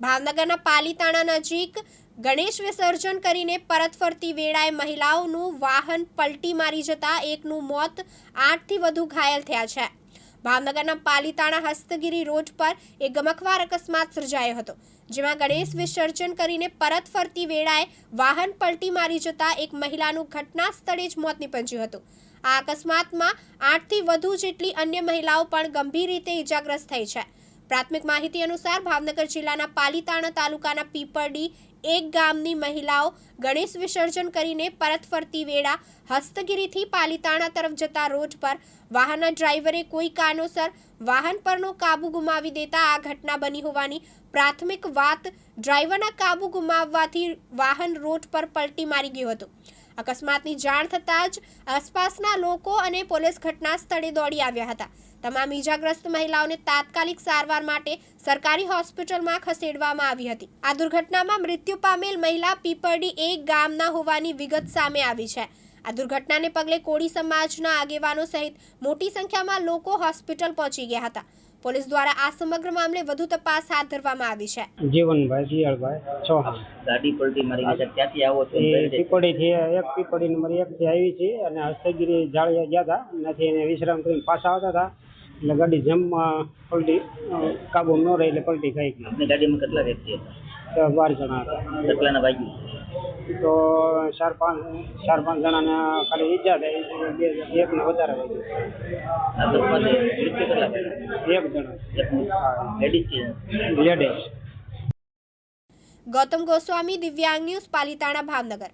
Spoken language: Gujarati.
ભાવનગરના પાલીતાણા નજીક ગણેશ વિસર્જન કરીને પરત ફરતી વેળાએ મહિલાઓનું વાહન પલટી મારી જતા એકનું મોત આઠથી વધુ ઘાયલ થયા છે. ભાવનગરના પાલીતાણા હસ્તગીરી રોડ પર એક ગમખવાર અકસ્માત સર્જાયો હતો, જેમાં ગણેશ વિસર્જન કરીને પરત ફરતી વેળાએ વાહન પલટી મારી જતા એક મહિલાનું ઘટના સ્થળે જ મોત નીપજ્યું હતું. આ અકસ્માતમાં આઠથી વધુ જેટલી અન્ય મહિલાઓ પણ ગંભીર રીતે ઇજાગ્રસ્ત થઈ છે. પ્રાથમિક માહિતી અનુસાર ભાવનગર જિલ્લાના પાલીતાણા તાલુકાના પીપરડી એક ગામની મહિલાઓ ગણેશ વિસર્જન કરીને પરત ફરતી વેળા હસ્તગીરીથી પાલીતાણા તરફ જતા રોડ પર વાહનના ડ્રાઈવરે કોઈ કારણોસર વાહન પરનો કાબુ ગુમાવી દેતા આ ઘટના બની હોવાની પ્રાથમિક વાત ડ્રાઈવરના કાબુ ગુમાવવાથી વાહન રોડ પર પલટી મારી ગયું હતું. અકસ્માતની જાણ થતાં જ આસપાસના લોકો અને પોલીસ ઘટના સ્થળે દોડી આવ્યા હતા. તમામ ઈજાગ્રસ્ત મહિલાઓને તાત્કાલિક સારવાર માટે સરકારી હોસ્પિટલમાં ખસેડવામાં આવી હતી. આ દુર્ઘટનામાં મૃત્યુ પામેલ મહિલા પીપરડી એક ગામના હોવાની વિગત સામે આવી છે. આ દુર્ઘટનાને પગલે કોળી સમાજના આગેવાનો સહિત મોટી સંખ્યામાં લોકો હોસ્પિટલ પહોંચી ગયા હતા. પોલીસ દ્વારા આ સમગ્ર મામલે વધુ તપાસ હાથ ધરવામાં આવી છે. જીવનભાઈ શિયાળભાઈ ચૌહાણ. ગાડી પલટી મારી ગઈ છે. ત્યાંથી આવો છો? એ? પીપળીથી એક પીપળી નંબર એકથી આવી છે અને હસ્તગીરી જાળિયા ગયા હતા. એનાથી એને વિશ્રામ કરીને પાછા આવતા હતા. એટલે ગાડી જમવા પલટી કાબુ ન રહી એટલે પલટી ખાઈ ગઈ. ગાડીમાં કેટલા વ્યક્તિ હતા? બાર જણા હતા. કેટલાના વાગ્યું તો ચાર પાંચ ચાર પાંચ જણાને ખાલી ઈજા થાય બે એકને વધારે થયા? એક જણા. લેડીઝ. ગૌતમ ગોસ્વામી દિવ્યાંગ ન્યૂઝ પાલિતાણા ભાવનગર.